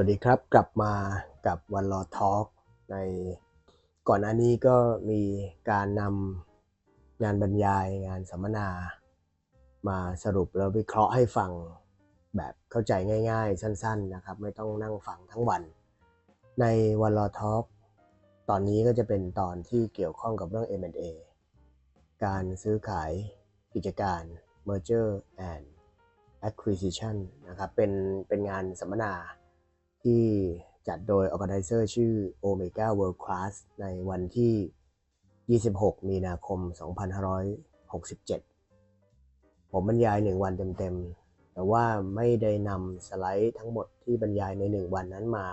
วัสดีครับกลับมากับวันรอทอล์กในก่อนหน้านี้ก็มีการนำงานบรรยายงานสัมมนา มาสรุปแล้ววิเคราะห์ให้ฟังแบบเข้าใจง่ายๆ สั้นๆนะครับ ไม่ต้องนั่งฟังทั้งวัน ในวันรอทอล์กตอนนี้ก็จะเป็นตอนที่เกี่ยวข้องกับเรื่อง M&A การซื้อขายกิจการ Merger and Acquisition นะครับเป็นเป็นงานสัมมนา ที่จัดโดย Organizer ชื่อ Omega World Class ในวันที่ 26 มีนาคม 2567 ผมบรรยาย1วันเต็มๆ แต่ว่าไม่ได้นำสไลด์ทั้งหมดที่บรรยายใน1วันนั้นมา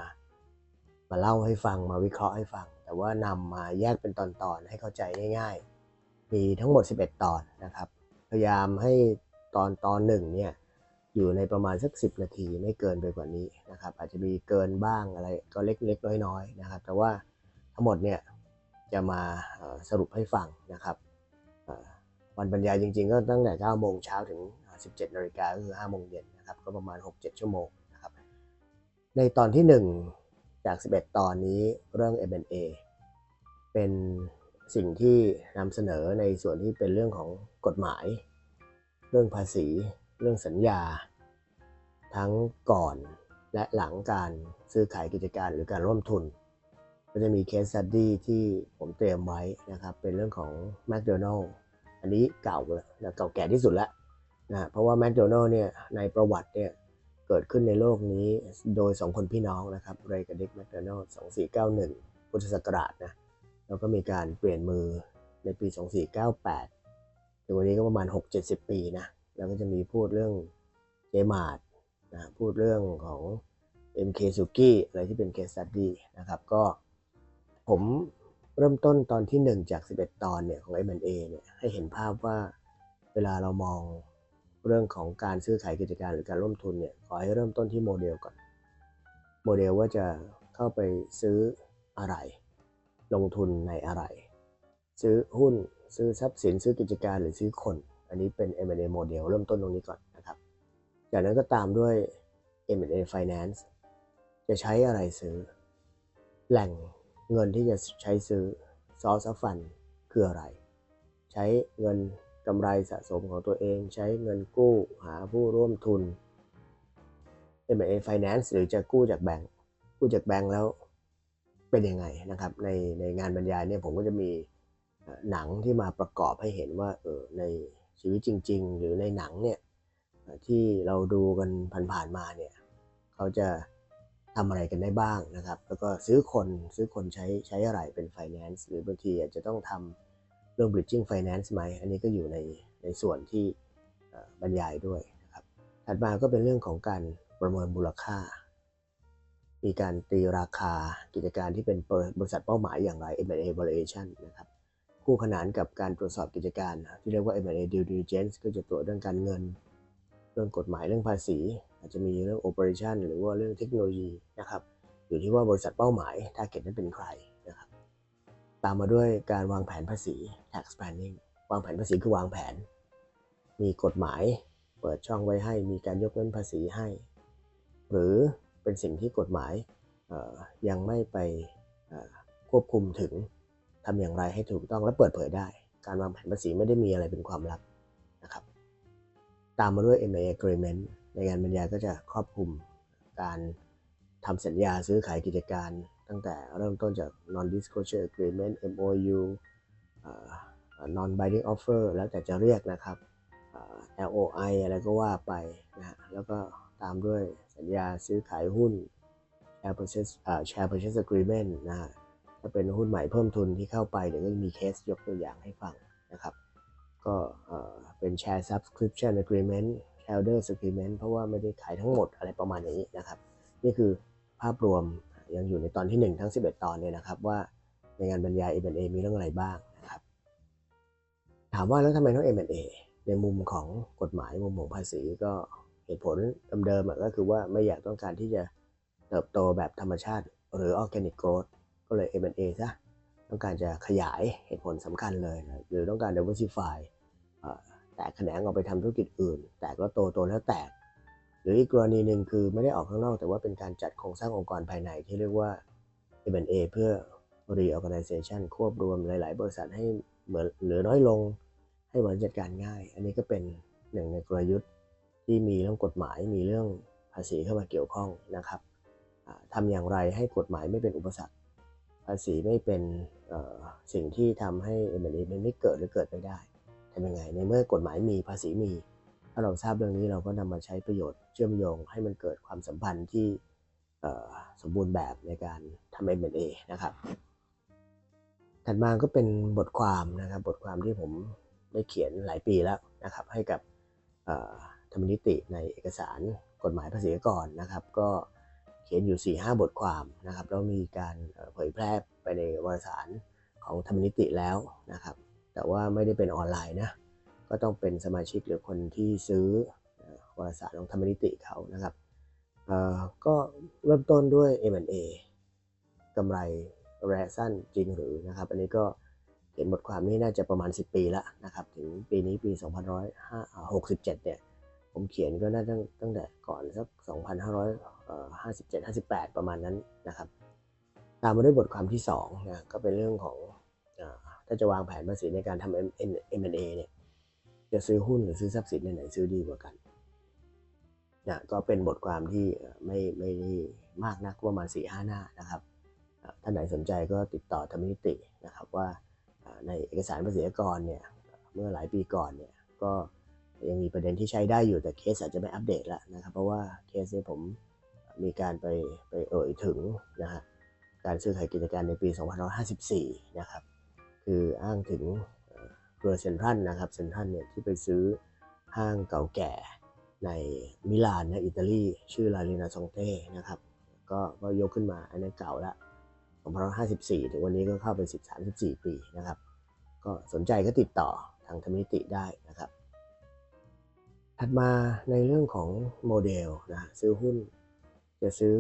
มาเล่าให้ฟังมาวิเคราะห์ให้ฟัง แต่ว่านำมาแยกเป็นตอนๆ ให้เข้าใจง่ายๆ มีทั้งหมด 11 ตอนนะครับ พยายามให้ตอนตอนหนึ่งเนี่ย อยู่ในประมาณสัก 10 นาทีไม่เกินไปกว่านี้นะครับ อาจจะมีเกินบ้างอะไรก็เล็กๆ น้อยๆนะครับ แต่ว่าทั้งหมดเนี่ยจะมาสรุปให้ฟังนะครับวันบรรยายจริงๆ ก็ตั้งแต่ 9 โมงเช้าถึง 17 นาฬิกาคือ 5 โมงเย็นนะครับ ก็ประมาณ 6-7 ชั่วโมงนะครับ ในตอนที่ 1 จาก 11 ตอนนี้เรื่อง M&A เป็นสิ่งที่นำเสนอในส่วนที่เป็นเรื่องของกฎหมาย เรื่องภาษี เรื่องสัญญา ทั้งก่อนและหลังการซื้อขายกิจการหรือการร่วมทุน ก็จะมีเคสสตดี้ที่ผมเตรียมไว้นะครับ เป็นเรื่องของ McDonald อันนี้เก่าแล้วเก่าแก่ที่สุดแล้วนะเพราะว่า McDonald เนี่ยในประวัติเนี่ยเกิดขึ้นในโลกนี้โดย 2 คนพี่น้องนะครับเรย์กับดิกแมคโดนัลด์2491 พุทธศักราชนะแล้วก็มีการเปลี่ยนมือในปี 2498 ถึงวันนี้ก็ประมาณ 6-70 ปีนะ แล้วก็จะมีพูดเรื่องเจมาร์ดนะพูดเรื่องของ MK s u k i อะไรที่เป็น case study นะครับ ก็ผมเริ่มต้นตอนที่ 1 จาก 11 ตอนเนี่ยของ M&A เนี่ยให้เห็นภาพว่าเวลาเรามองเรื่องของการซื้อขายกิจการหรือการร่วมทุนเนี่ยขอให้เริ่มต้นที่โมเดลก่อน โมเดลว่าจะเข้าไปซื้ออะไร ลงทุนในอะไร ซื้อหุ้นซื้อทรัพย์สินซื้อกิจการหรือซื้อคน อันนี้เป็น M&A model เริ่มต้นตรงนี้ก่อนนะครับ จากนั้นก็ตามด้วย M&A finance จะใช้อะไรซื้อ แหล่งเงินที่จะใช้ซื้อ source of fund คืออะไร ใช้เงินกำไรสะสมของตัวเอง ใช้เงินกู้หาผู้ร่วมทุน M&A finance หรือจะกู้จากแบงก์กู้จากแบงก์แล้วเป็นยังไงนะครับ ในในงานบรรยายเนี่ยผมก็จะมีหนังที่มาประกอบให้เห็นว่าเออใน ชีวิตจริง ๆ หรือในหนังเนี่ยที่เราดูกันผ่านๆมาเนี่ยเขาจะทำอะไรกันได้บ้างนะครับ แล้วก็ซื้อคนซื้อคนใช้ใช้อะไรเป็น finance หรือบางทีอาจจะต้องทำเรื่อง bridging finance ไหมอันนี้ก็อยู่ในในส่วนที่บรรยายด้วยนะครับถัดมาก็เป็นเรื่องของการประเมินมูลค่า มีการตีราคากิจการที่เป็นบริษัทเป้าหมายอย่างไร M&A valuation นะครับ คู่ขนานกับการตรวจสอบกิจการ ที่เรียกว่า M&A due diligence ก็จะตรวจเรื่องการเงิน เรื่องกฎหมายเรื่องภาษี อาจจะมีเรื่อง operation หรือว่าเรื่องเทคโนโลยีนะครับอยู่ที่ว่าบริษัทเป้าหมาย target นั้นเป็นใครนะครับตามมาด้วยการวางแผนภาษี tax planning วางแผนภาษีคือวางแผน มีกฎหมายเปิดช่องไว้ให้มีการยกเว้นภาษีให้ หรือเป็นสิ่งที่กฎหมายยังไม่ไปควบคุมถึง ทำอย่างไรให้ถูกต้องและเปิดเผยได้ การวางแผนภาษีไม่ได้มีอะไรเป็นความลับนะครับ ตามมาด้วย MA Agreement ในงานบรรยายก็จะครอบคลุมการทำสัญญาซื้อขายกิจการตั้งแต่เริ่มต้นจาก non disclosure agreement MOU non binding offer แล้วแต่จะเรียกนะครับ LOI อะไรก็ว่าไปนะแล้วก็ตามด้วยสัญญาซื้อขายหุ้น share purchase share purchase agreement นะ ถ้าเป็นหุ้นใหม่เพิ่มทุนที่เข้าไปเดี๋ยวก็จะมีเคสยกตัวอย่างให้ฟังนะครับ ก็เป็น Share Subscription Agreement shareholder Agreement เพราะว่าไม่ได้ขายทั้งหมดอะไรประมาณนี้นะครับ นี่คือภาพรวมยังอยู่ในตอนที่ 1 ทั้ง 11 ตอนเนี่ยนะครับ ว่าในงานบรรยาย M&A มีเรื่องอะไรบ้างนะครับ ถามว่าแล้วทำไมต้อง M&A ในมุมของกฎหมายมุมของภาษีก็เหตุผลเดิมๆก็คือว่าไม่อยากต้องการที่จะเติบโตแบบธรรมชาติหรือ Organic Growth ก็เลย M&A ซะต้องการจะขยายเหตุผลสำคัญเลยนะหรือต้องการ diversify แตกแขนงออกไปทำธุรกิจอื่น แตกแล้วโตโตแล้วแตก หรืออีกกรณีหนึ่งคือไม่ได้ออกข้างนอก แต่ว่าเป็นการจัดโครงสร้างองค์กรภายในที่เรียกว่า M&A เพื่อ reorganization ควบรวมหลาย ๆ บริษัทให้เหมือนเหลือน้อยลงให้บริหารจัดการง่าย อันนี้ก็เป็นหนึ่งในกลยุทธ์ที่มีเรื่องกฎหมายมีเรื่องภาษีเข้ามาเกี่ยวข้องนะครับทำอย่างไรให้กฎหมายไม่เป็นอุปสรรค ภาษีไม่เป็นสิ่งที่ทำให้ M&A มันไม่เกิดหรือเกิดไม่ได้ทำยังไงในเมื่อกฎหมายมีภาษีมี ถ้าเราทราบเรื่องนี้เราก็นำมาใช้ประโยชน์เชื่อมโยงให้มันเกิดความสัมพันธ์ที่สมบูรณ์แบบในการทำ M&A นะครับ ถัดมาก็เป็นบทความนะครับ บทความที่ผมได้เขียนหลายปีแล้วนะครับ ให้กับธรรมนิติในเอกสารกฎหมายภาษีอากรนะครับ ก็ เขียนอยู่4-5บทความนะครับแล้วมีการเผยแพร่ไปในวารสารของธรรมนิติแล้วนะครับ แต่ว่าไม่ได้เป็นออนไลน์นะก็ต้องเป็นสมาชิกหรือคนที่ซื้อวารสารของธรรมนิติเขานะครับก็เริ่มต้นด้วย M&A กำไรระยะสั้นจริงหรือนะครับอันนี้ก็เขียนบทความนี้น่าจะประมาณ 10 ปีแล้วนะครับถึงปีนี้ปี 2567 เนี่ยผมเขียนก็น่าจะตั้งตั้งแต่ก่อนสัก 2557 58ประมาณนั้นนะครับ ตามมาด้วยบทความที่2นะก็เป็นเรื่องของอถ้าจะวางแผนภาษีในการทำ M&A เนี่ยจะซื้อหุ้นหรือซื้อทรัพย์สินในไหนซื้อดีกว่ากันนะก็เป็นบทความที่ไม่ไม่ได้มากนักประมาณ4-5หน้านะครับอ่าท่านไหนสนใจก็ติดต่อธรรมนิตินะครับว่าในเอกสารภาษีกรเนี่ยเมื่อหลายปีก่อนเนี่ยก็ยังมีประเด็นที่ใช้ได้อยู่แต่เคสอาจจะไม่อัปเดตแล้วนะครับ เพราะว่าเคสนี้ผม มีการไปไปเอ่ยถึงนะฮะการซื้อขายกิจการในปี 2554 นะครับ คืออ้างถึงเอ่อเครือเซนทรัลนะครับเซนทรัลเนี่ยที่ไปซื้อห้างเก่าแก่ในมิลานนะอิตาลี ชื่อลาลินาซองเต้นะครับก็ก็ยกขึ้นมาอันนั้เก่าละ2554 ถึงวันนี้ก็เข้าไป 13-14 ปีนะครับ ก็สนใจก็ติดต่อทางธรรมนิติได้นะครับ ถัดมาในเรื่องของโมเดลนะซื้อหุ้น จะซื้อ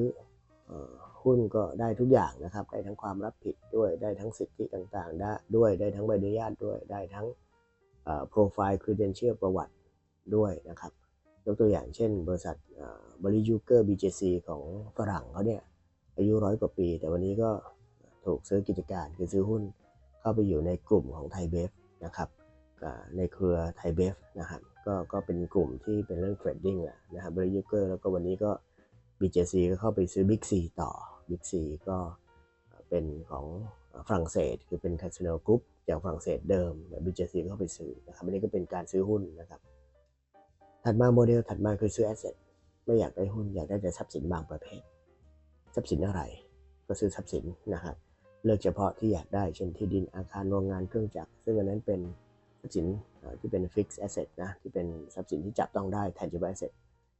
หุ้นก็ได้ทุกอย่างนะครับ ได้ทั้งความรับผิดด้วย ได้ทั้งสิทธิต่างๆได้ด้วย ได้ทั้งใบอนุญาตด้วย ได้ทั้งโปรไฟล์ค r เดนเชียประวัติด้วยนะครับ ยกตัวอย่างเช่น บริษัทบริยูเกอร์ BJC ของฝรั่งเขาเนี่ย อายุร้อยกว่าปี แต่วันนี้ก็ถูกซื้อกิจการคือซื้อหุ้นเข้าไปอยู่ในกลุ่มของไทยเบฟนะครับในเครือไทยเบฟนะครับก็ก็เป็นกลุ่มที่เป็นเรื่องเทรดดิ้งแหละนะครับบริยูเกอร์แล้วก็วันนี้ก็ BJC ก็เข้าไปซื้อ Big C ต่อ Big C ก็เป็นของฝรั่งเศส คือเป็นคาสิโนกรุ๊ปจากฝรั่งเศสเดิมแต่ BJC ก็เข้าไปซื้อนะครับอันนี้ก็เป็นการซื้อหุ้นนะครับ ถัดมาโมเดลถัดมาคือซื้อแอสเซทไม่อยากได้หุ้นอยากได้แต่ทรัพย์สินบางประเภท ทรัพย์สินอะไร ก็ซื้อทรัพย์สินนะครับเลือกเฉพาะที่อยากได้เช่นที่ดินอาคารโรงงานเครื่องจักรซึ่งอันนั้นเป็นทรัพย์สินที่เป็น fixed asset นะที่เป็นทรัพย์สินที่จับต้องได้ tangible asset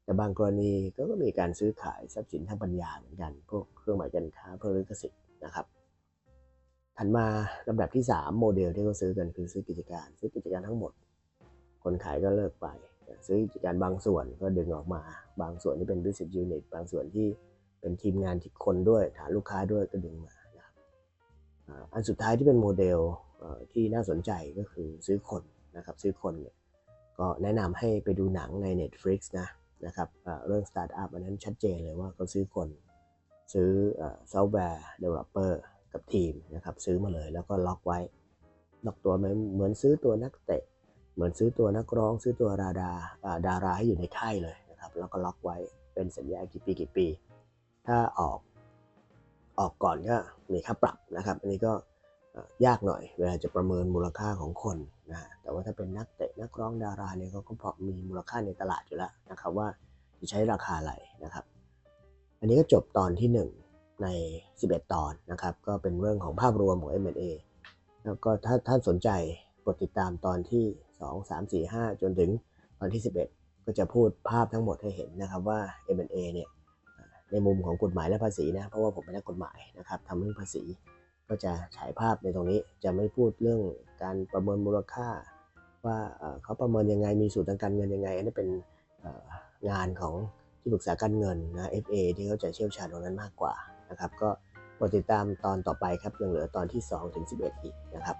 แต่บางกรณีก็ก็มีการซื้อขายทรัพย์สินทางปัญญาเหมือนกัน พวกเครื่องหมายการค้าเพื่อลิขสิทธิ์นะครับถัดมาลำดับที่ 3 โมเดลที่เขาซื้อกันคือซื้อกิจการ ซื้อกิจการทั้งหมด คนขายก็เลิกไป ซื้อกิจการบางส่วนก็ดึงออกมา บางส่วนที่เป็น business unit บางส่วนที่เป็นทีมงานที่คนด้วยฐานลูกค้าด้วยก็ดึงมานะครับอันสุดท้ายที่เป็นโมเดลที่น่าสนใจก็คือซื้อคนนะครับซื้อคนเนี่ยก็แนะนำให้ไปดูหนังใน Netflix นะ นะครับเรื่องสตาร์ทอัพอันนั้นชัดเจนเลยว่าเขาซื้อคน ซื้อซอฟต์แวร์เดเวลลอปเปอร์กับทีมนะครับซื้อมาเลยแล้วก็ล็อกไว้ล็อกตัวเหมือนซื้อตัวนักเตะ เหมือนซื้อตัวนักร้อง ซื้อตัวราดาดาราให้อยู่ในค่ายเลยนะครับแล้วก็ล็อกไว้เป็นสัญญากี่ปีกี่ปี ถ้าออกออกก่อนก็มีค่าปรับนะครับ อันนี้ก็ยากหน่อยเวลาจะประเมินมูลค่าของคนนะฮะ ว่าถ้าเป็นนักเตะนักร้องดาราเนี่ยเขาก็พอมีมูลค่าในตลาดอยู่แล้วนะครับว่าจะใช้ราคาอะไรนะครับ อันนี้ก็จบตอนที่ 1 ใน 11 ตอนนะครับ ก็เป็นเรื่องของภาพรวมของ M&A แล้วก็ถ้าท่านสนใจกดติดตามตอนที่ 2 3 4 5 จนถึงตอนที่ 11 ก็จะพูดภาพทั้งหมดให้เห็นนะครับว่า M&A เนี่ยในมุมของกฎหมายและภาษีนะเพราะว่าผมเป็นนักกฎหมายนะครับทำเรื่องภาษีก็จะฉายภาพในตรงนี้จะไม่พูดเรื่องการประเมินมูลค่า ว่าเขาประเมินยังไงมีสูตรทางการเงินยังไงอันนี้เป็นงานของที่ปรึกษาการเงินนะ FA ที่เขาจะเชี่ยวชาญตรงนั้นมากกว่านะครับ ก็โปรดติดตามตอนต่อไปครับยังเหลือตอนที่ 2 ถึง 11 อีกนะครับ